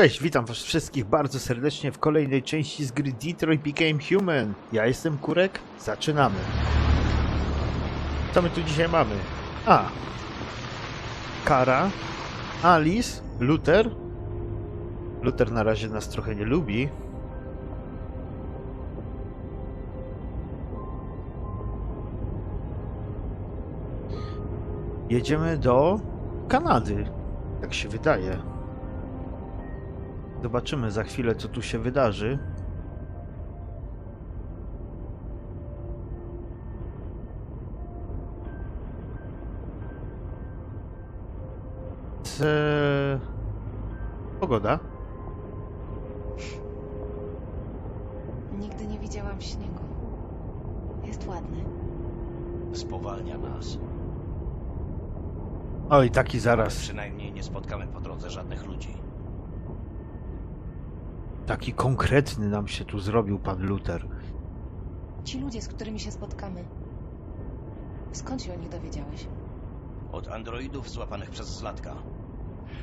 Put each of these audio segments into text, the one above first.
Cześć, witam was wszystkich bardzo serdecznie w kolejnej części z gry Detroit Became Human. Ja jestem Kurek, zaczynamy. Co my tu dzisiaj mamy? A. Kara, Alice, Luther. Luther na razie nas trochę nie lubi. Jedziemy do Kanady. Tak się wydaje. Zobaczymy za chwilę, co tu się wydarzy. C... Pogoda. Nigdy nie widziałam śniegu. Jest ładny. Spowalnia nas. Oj, taki zaraz. Przynajmniej nie spotkamy po drodze żadnych ludzi. Taki konkretny nam się tu zrobił pan Luther. Ci ludzie, z którymi się spotkamy. Skąd się o nich dowiedziałeś? Od androidów złapanych przez Zlatka.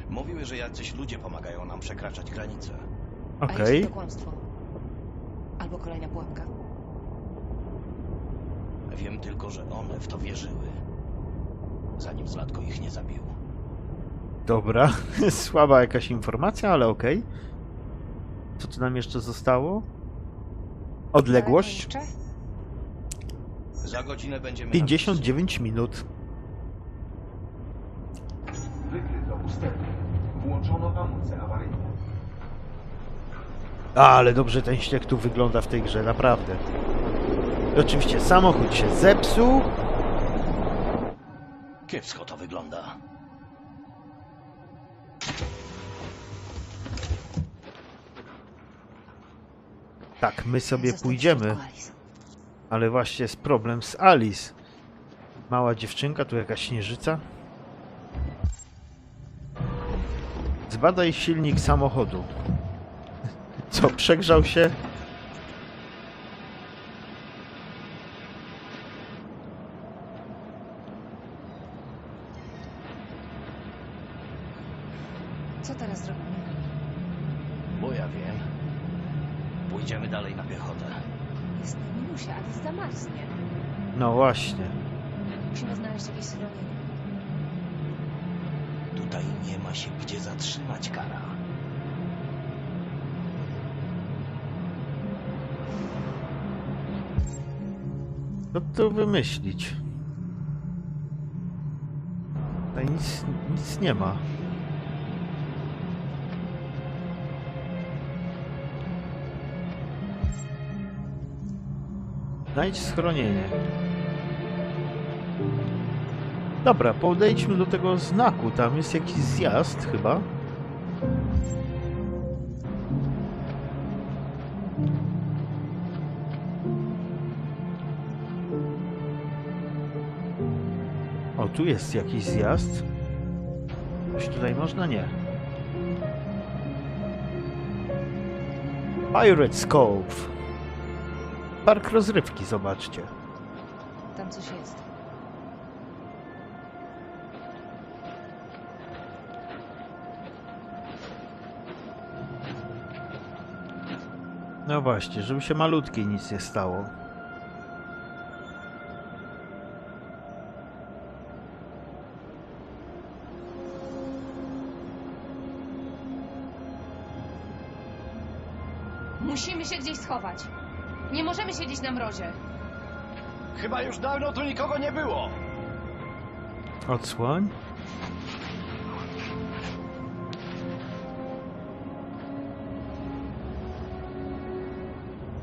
Mówiły, że jacyś ludzie pomagają nam przekraczać granice. A Okej. jeśli to kłamstwo? Albo kolejna pułapka? Wiem tylko, że one w to wierzyły. Zanim Zlatko ich nie zabił. Dobra. Słaba jakaś informacja, ale okej. Co tu nam jeszcze zostało? Odległość? Za godzinę będziemy na 59 minut. Wykryto ustępy. Włączono hamulce awaryjne. Ale dobrze ten śnieg tu wygląda w tej grze, naprawdę. I oczywiście samochód się zepsuł. Kiepsko to wygląda. Tak, my sobie pójdziemy, ale właśnie jest problem z Alice. Mała dziewczynka, tu jakaś śnieżyca. Zbadaj silnik samochodu. Co, przegrzał się? Znajdź schronienie. Dobra, podejdźmy do tego znaku. Tam jest jakiś zjazd chyba. O, tu jest jakiś zjazd. Coś tutaj można? Nie. Pirate's Cove. Park rozrywki, zobaczcie. Tam coś jest. No właśnie, żeby się malutkiej nic nie stało. Musimy się gdzieś schować. Nie możemy siedzieć na mrozie. Chyba już dawno tu nikogo nie było. Odsłoń.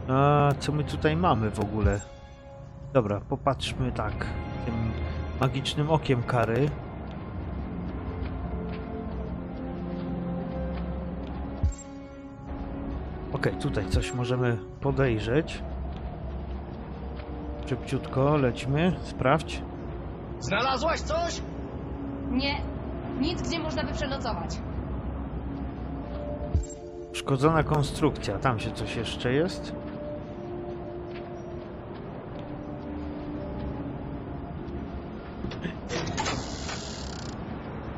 A co my tutaj mamy w ogóle? Dobra, popatrzmy tak. Tym magicznym okiem kary. Okej, tutaj coś możemy podejrzeć. Szybciutko, lećmy, sprawdź. Znalazłaś coś? Nie. Nic, gdzie można by przenocować. Szkodzona konstrukcja, tam się coś jeszcze jest.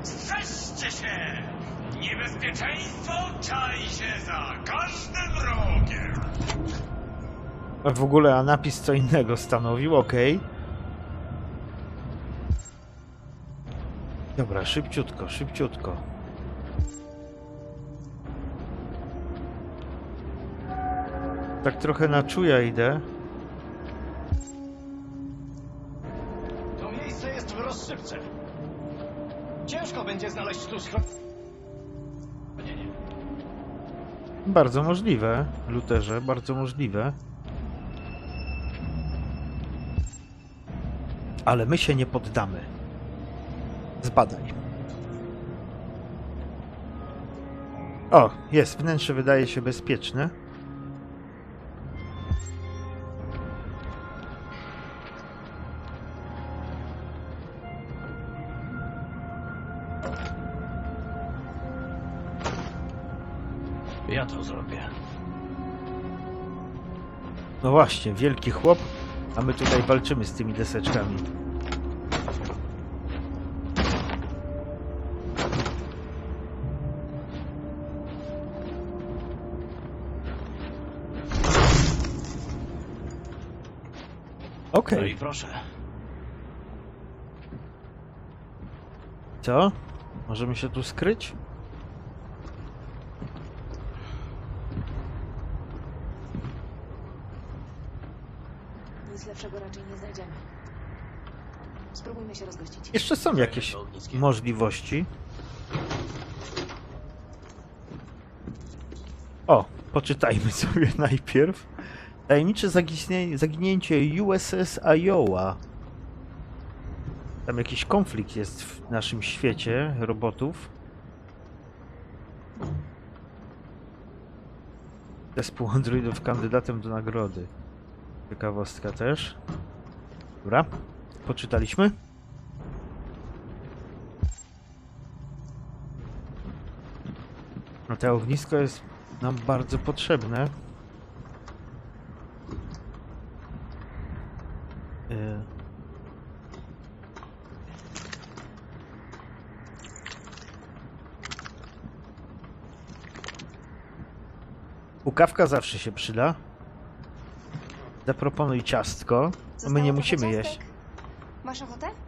Strzeżcie się! Niebezpieczeństwo czai się za każdym rogiem. A w ogóle a napis co innego stanowił, ok. Dobra, szybciutko, szybciutko. Tak trochę na czuja idę. To miejsce jest w rozsypce. Ciężko będzie znaleźć tu schron... Bardzo możliwe, Luterze, bardzo możliwe. Ale my się nie poddamy. Zbadaj. O, jest, wnętrze wydaje się bezpieczne. Ja to zrobię. No właśnie, wielki chłop, a my tutaj walczymy z tymi deseczkami. Okej, No i proszę. co? Możemy się tu skryć? Nic lepszego raczej nie znajdziemy. Spróbujmy się rozgościć. Jeszcze są jakieś możliwości. O, poczytajmy sobie najpierw. Tajemnicze zaginięcie USS Iowa. Tam jakiś konflikt jest w naszym świecie robotów. Zespół androidów kandydatem do nagrody. Ciekawostka też. Dobra, poczytaliśmy. No to ognisko jest nam bardzo potrzebne. Y. Pukawka zawsze się przyda. Zaproponuj ciastko. My nie musimy jeść. Masz ochotę?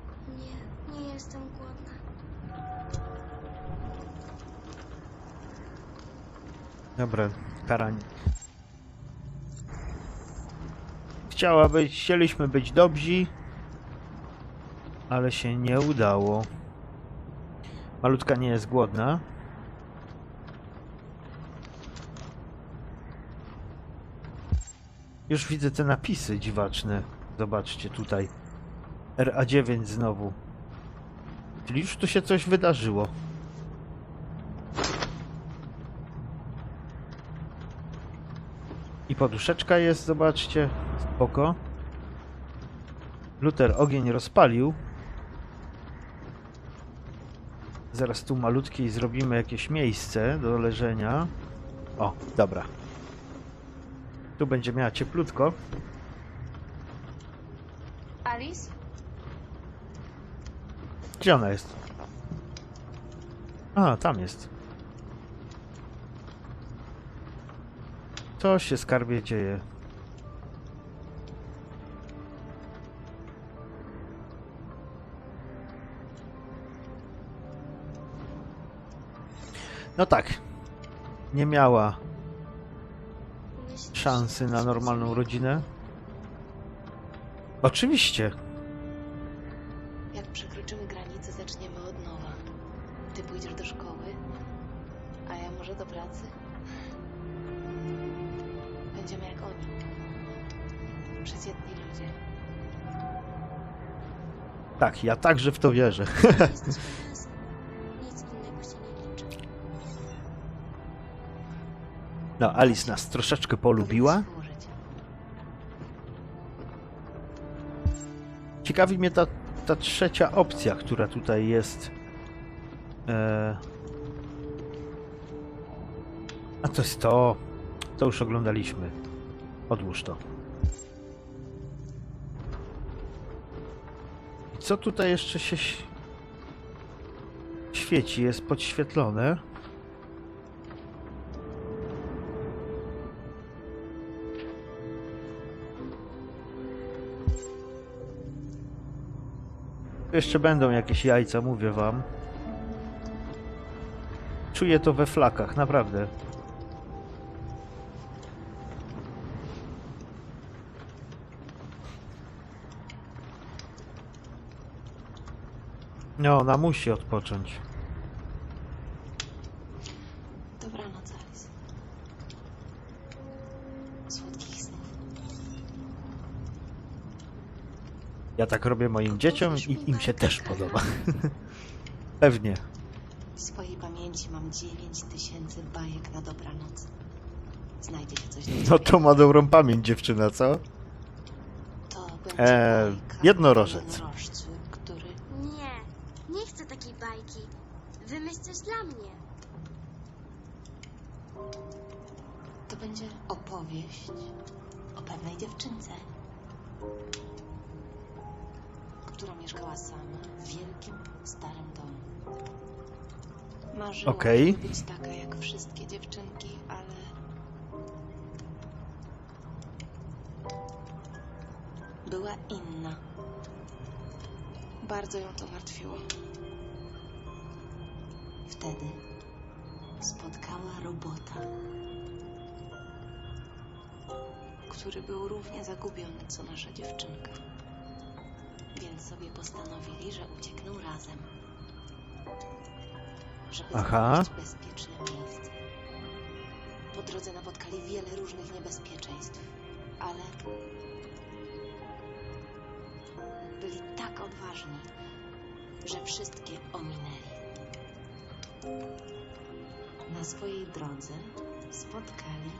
Dobra, karań. Chciała być, chcieliśmy być dobrzy, ale się nie udało. Malutka nie jest głodna. Już widzę te napisy dziwaczne. Zobaczcie tutaj. RA9 znowu. Czyli już tu się coś wydarzyło. Poduszeczka jest, zobaczcie. Spoko. Luter ogień rozpalił. Zaraz tu malutkiej zrobimy jakieś miejsce do leżenia. O, dobra. Tu będzie miała cieplutko. Alice? Gdzie ona jest? A, tam jest. Co się skarbie dzieje? No tak. Nie miała szansy na normalną rodzinę. Oczywiście. Jak przekroczymy granicę, zaczniemy od nowa. Ty pójdziesz do szkoły, a ja może do pracy. Ludzie. Tak, ja także w to wierzę. No, Alice nas troszeczkę polubiła. Ciekawi mnie ta, ta trzecia opcja, która tutaj jest. E... A to jest to. To już oglądaliśmy. Odłóż to. co tutaj jeszcze się świeci? Jest podświetlone. Jeszcze będą jakieś jajca, mówię wam. Czuję to we flakach, naprawdę. No, ona musi odpocząć. Dobranoc, Alice. Słodkich snów. Ja tak robię moim dzieciom i im się też podoba. Pewnie. W swojej pamięci mam 9 tysięcy bajek na dobranoc. Znajdzie się coś No to ma dobrą pamięć dziewczyna, co? To będzie Eee, bajka jednorożec. jednorożcu, który... Nie, nie chcę takiej bajki. Wymyśl coś dla mnie. To będzie opowieść o pewnej dziewczynce, która mieszkała sama w wielkim, starym domu. Marzyła, Okej. być taka jak wszystkie dziewczynki, ale... Była inna. Bardzo ją to martwiło. Wtedy spotkała robota, który był równie zagubiony co nasza dziewczynka. Więc sobie postanowili, że uciekną razem. Żeby Aha. znaleźć bezpieczne miejsce. Po drodze napotkali wiele różnych niebezpieczeństw, ale byli tak odważni, że wszystkie ominęli. Na swojej drodze spotkali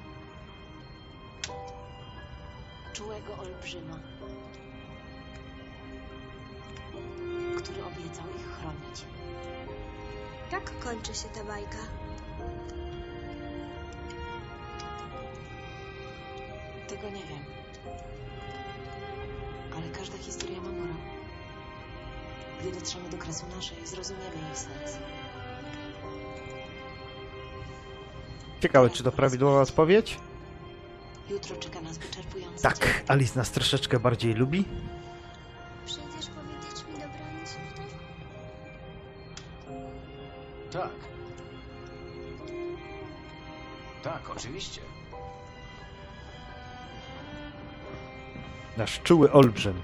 czułego olbrzyma, który obiecał ich chronić. Jak kończy się ta bajka? Tego nie wiem. Ale każda historia ma morał. Gdy dotrzemy do kresu naszej, zrozumiemy jej sens. Ciekawe, czy to prawidłowa odpowiedź? Jutro czeka nas wyczerpujący Tak. Alice nas troszeczkę bardziej lubi. Przyjdziesz powiedzieć mi dobranoc jutro? Tak. Tak, oczywiście. Nasz czuły olbrzym.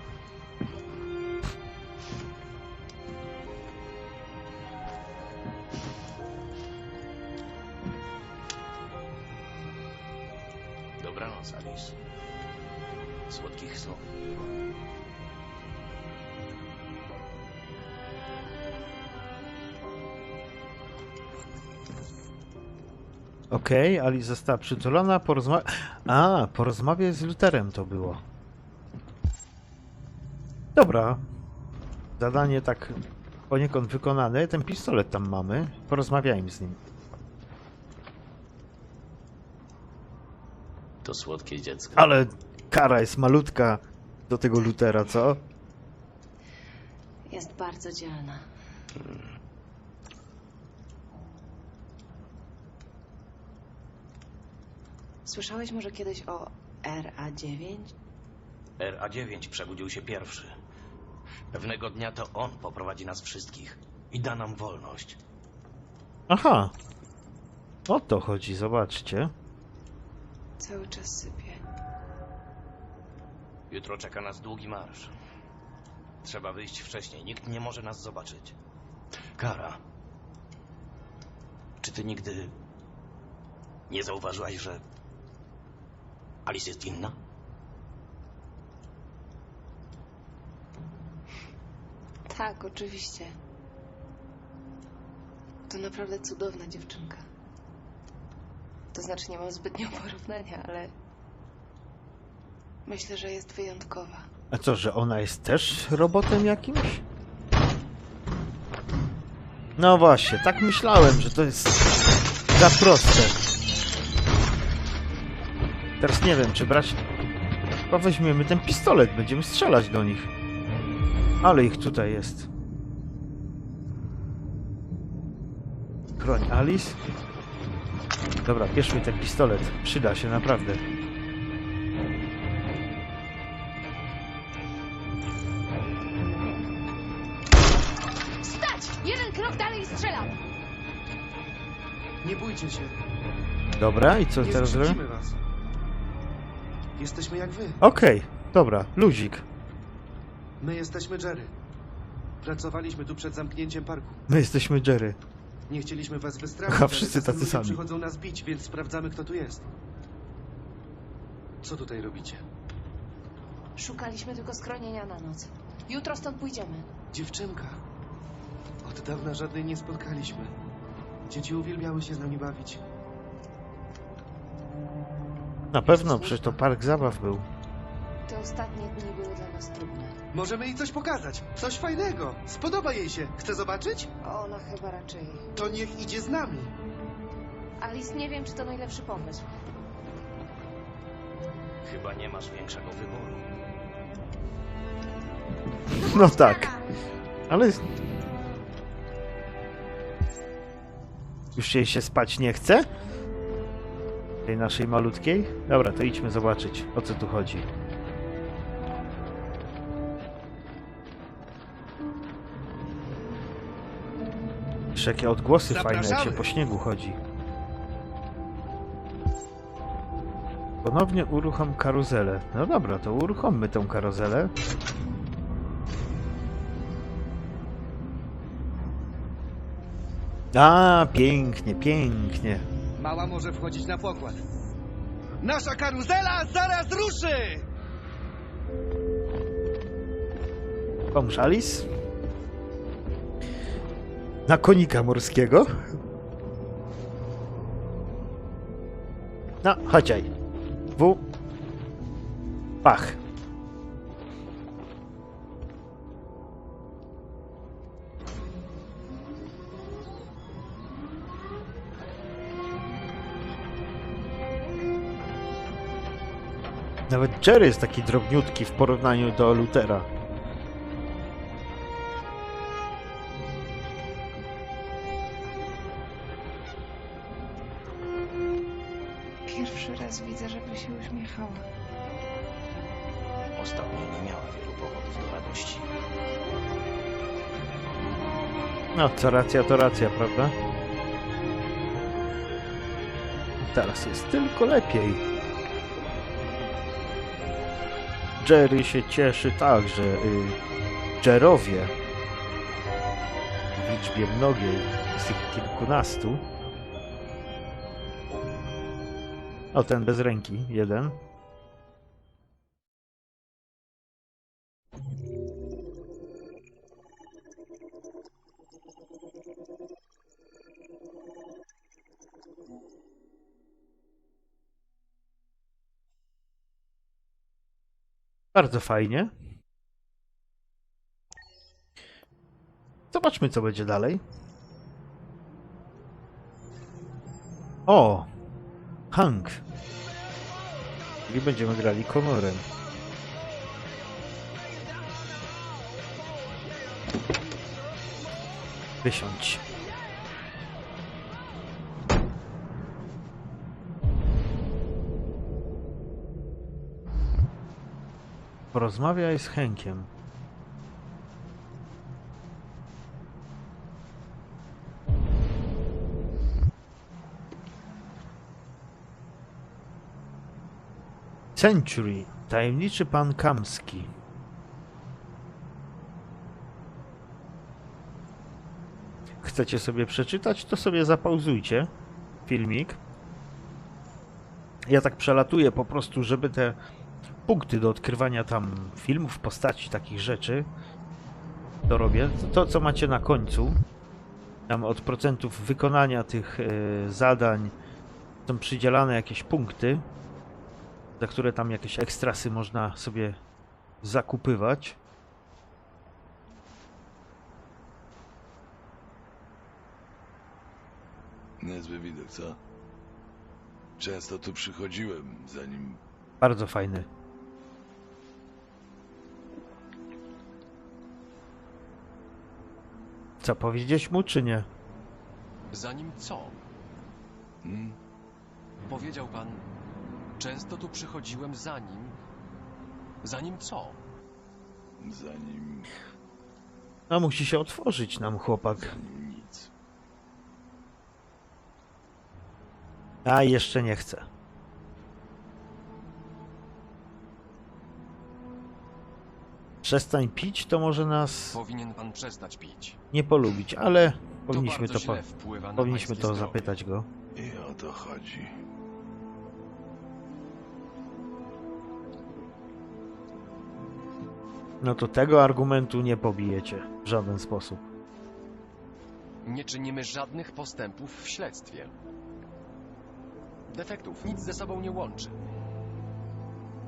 Okej, Alice została przytulona, porozma... A, porozmawiaj z Luterem to było. Dobra. Zadanie tak poniekąd wykonane. Ten pistolet tam mamy. Porozmawiajmy z nim. To słodkie dziecko. Ale kara jest malutka do tego Lutera, co? Jest bardzo dzielna. Słyszałeś może kiedyś o RA9? RA9 przebudził się pierwszy. Pewnego dnia to on poprowadzi nas wszystkich i da nam wolność. Aha. O to chodzi, zobaczcie. Cały czas sypie. Jutro czeka nas długi marsz. Trzeba wyjść wcześniej, nikt nie może nas zobaczyć. Kara. Czy ty nigdy nie zauważyłaś, że Alice jest inna? Tak, oczywiście. To naprawdę cudowna dziewczynka. To znaczy, nie mam zbytnio porównania, ale myślę, że jest wyjątkowa. A co, że ona jest też robotem jakimś? No właśnie, tak myślałem, że to jest za proste. Teraz nie wiem, czy brać... Chyba weźmiemy ten pistolet, będziemy strzelać do nich. Ale ich tutaj jest. Chroń Alice. Dobra, bierzmy ten pistolet. Przyda się naprawdę. krok dalej i strzelam! Nie bójcie się. Dobra, i co Nie teraz was. Jesteśmy jak wy. Okej, dobra, luzik. My jesteśmy Jerry. Pracowaliśmy tu przed zamknięciem parku. My jesteśmy Jerry. Nie chcieliśmy was wystraszyć, Aha, ale wszyscy czasem tacy ludzie sami. przychodzą nas bić, więc sprawdzamy, kto tu jest. Co tutaj robicie? Szukaliśmy tylko schronienia na noc. Jutro stąd pójdziemy. Dziewczynka. Od dawna żadnej nie spotkaliśmy. Dzieci uwielbiały się z nami bawić. Na pewno, przecież to park zabaw był. Te ostatnie dni były dla nas trudne. Możemy jej coś pokazać. Coś fajnego. Spodoba jej się. Chce zobaczyć? Ona chyba raczej. To niech idzie z nami. Alice, nie wiem, czy to najlepszy pomysł. Chyba nie masz większego wyboru. No tak, ale... Już jej się spać nie chce? Tej naszej malutkiej? Dobra, to idźmy zobaczyć, o co tu chodzi. Jeszcze jakie odgłosy fajne, jak się Zapraszamy. po śniegu chodzi. Ponownie uruchom karuzelę. No dobra, to uruchommy tą karuzelę. A, pięknie, pięknie. Mała może wchodzić na pokład. Nasza karuzela zaraz ruszy! Pomóż Alice. Na konika morskiego. No, chodźaj. W. Pach. Nawet Jerry jest taki drobniutki w porównaniu do Lutera. Pierwszy raz widzę, żeby się uśmiechała. Ostatnio nie miała wielu powodów do radości. No, co racja, to racja, prawda? Teraz jest tylko lepiej. Jerry się cieszy także. Y, Jerowie w liczbie mnogiej, z tych kilkunastu. O, ten bez ręki, jeden. Bardzo fajnie. Zobaczmy, co będzie dalej. O! Hank. Czyli będziemy grali Conorem. Wysiądź. Porozmawiaj z Henkiem. Century. Tajemniczy pan Kamski. Chcecie sobie przeczytać? To sobie zapauzujcie filmik. Ja tak przelatuję po prostu, żeby te punkty do odkrywania tam filmów, postaci, takich rzeczy. To robię. To, co macie na końcu, tam od procentów wykonania tych e, zadań są przydzielane jakieś punkty, za które tam jakieś ekstrasy można sobie zakupywać. Niezły widok, co? Często tu przychodziłem, zanim Bardzo fajny. Co, powiedzieć mu czy nie? Zanim co? Hmm. Powiedział pan, często tu przychodziłem zanim... Zanim co? Zanim... A musi się otworzyć nam chłopak. Zanim nic. A jeszcze nie chcę. Przestań pić, to może nas Powinien pan przestać pić. nie polubić, ale powinniśmy to to, bardzo po, źle wpływa na powinniśmy pańskie to zdrowie. zapytać go. I o to chodzi. No to tego argumentu nie pobijecie w żaden sposób. Nie czynimy żadnych postępów w śledztwie. Defektów nic ze sobą nie łączy.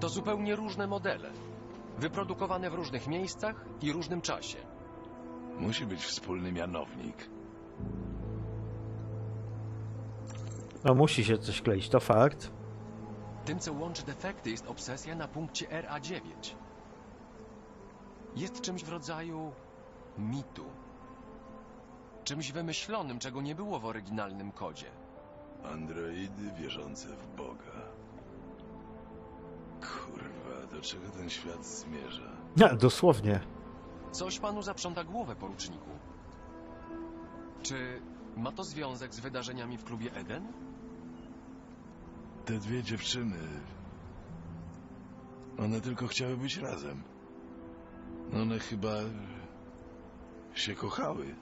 To zupełnie różne modele. Wyprodukowane w różnych miejscach i różnym czasie. Musi być wspólny mianownik. No musi się coś kleić, to fakt. Tym, co łączy defekty, jest obsesja na punkcie RA9. Jest czymś w rodzaju mitu. Czymś wymyślonym, czego nie było w oryginalnym kodzie. Androidy wierzące w Boga. Do czego ten świat zmierza? Dosłownie. Coś panu zaprząta głowę, poruczniku. Czy ma to związek z wydarzeniami w klubie Eden? Te dwie dziewczyny. One tylko chciały być razem. One chyba się kochały.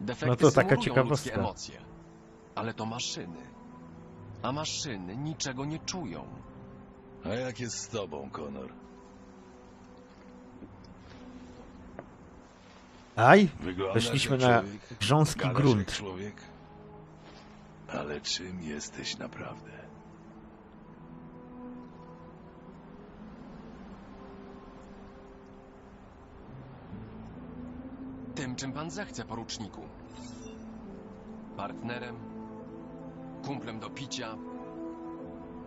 Defekty No to taka symulują ciekawostka. emocje. Ale to maszyny. A maszyny niczego nie czują. A jak jest z tobą, Connor? Aj, Wyglądasz weszliśmy jak na człowiek, grząski gadasz grunt. Człowiek. Ale czym jesteś naprawdę? Tym, czym pan zechce, poruczniku. Partnerem, kumplem do picia,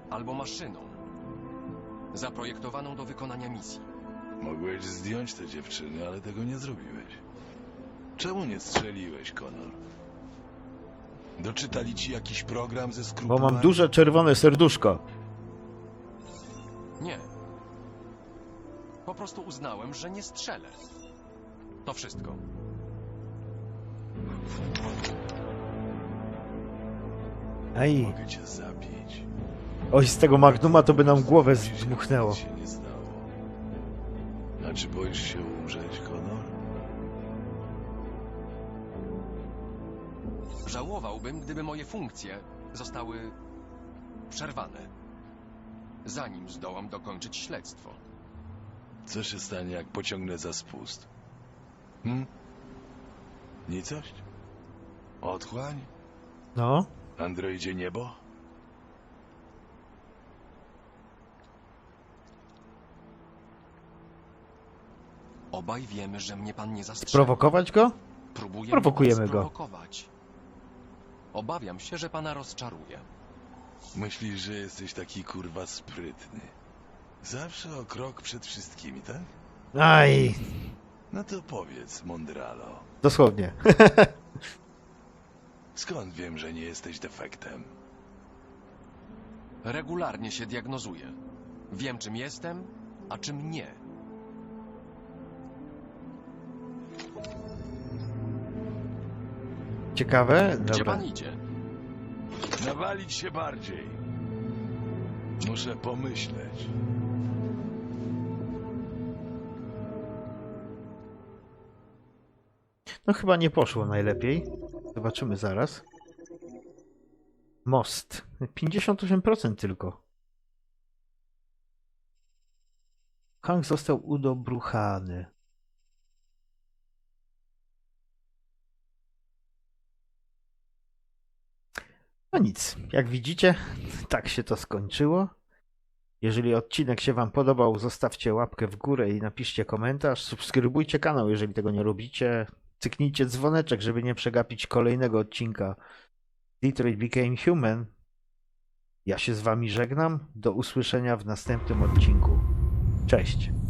albo maszyną. Zaprojektowaną do wykonania misji. Mogłeś zdjąć te dziewczyny, ale tego nie zrobiłeś. Czemu nie strzeliłeś, Connor? Doczytali ci jakiś program ze Bo skrupułami? mam duże czerwone serduszko. Nie. Po prostu uznałem, że nie strzelę. To wszystko. Ej, Mogę cię zabić. oj, z tego Magnuma to by nam głowę zdmuchnęło. nic się nie stało. A czy boisz się umrzeć, Connor? Żałowałbym, gdyby moje funkcje zostały przerwane, zanim zdołam dokończyć śledztwo. Co się stanie, jak pociągnę za spust? Hm? Nicość? Otchłań? No, Androidzie niebo? Obaj wiemy, że mnie pan nie zastrzeli. prowokować go? Próbuję prowokujemy go. sprowokować. Obawiam się, że pana rozczaruję. Myślisz, że jesteś taki kurwa sprytny. Zawsze o krok przed wszystkimi, tak? Aj, No to powiedz, Mondralo. dosłownie. Skąd wiem, że nie jesteś defektem? Regularnie się diagnozuję. Wiem, czym jestem, a czym nie. Ciekawe? Gdzie Dobra. pan idzie? Nawalić się bardziej. Muszę pomyśleć. No chyba nie poszło najlepiej. Zobaczymy zaraz. Most. 58% tylko. Hank został udobruchany. No nic, jak widzicie, tak się to skończyło. Jeżeli odcinek się Wam podobał, zostawcie łapkę w górę i napiszcie komentarz. Subskrybujcie kanał, jeżeli tego nie robicie. Cyknijcie dzwoneczek, żeby nie przegapić kolejnego odcinka Detroit Became Human. Ja się z Wami żegnam. Do usłyszenia w następnym odcinku. Cześć.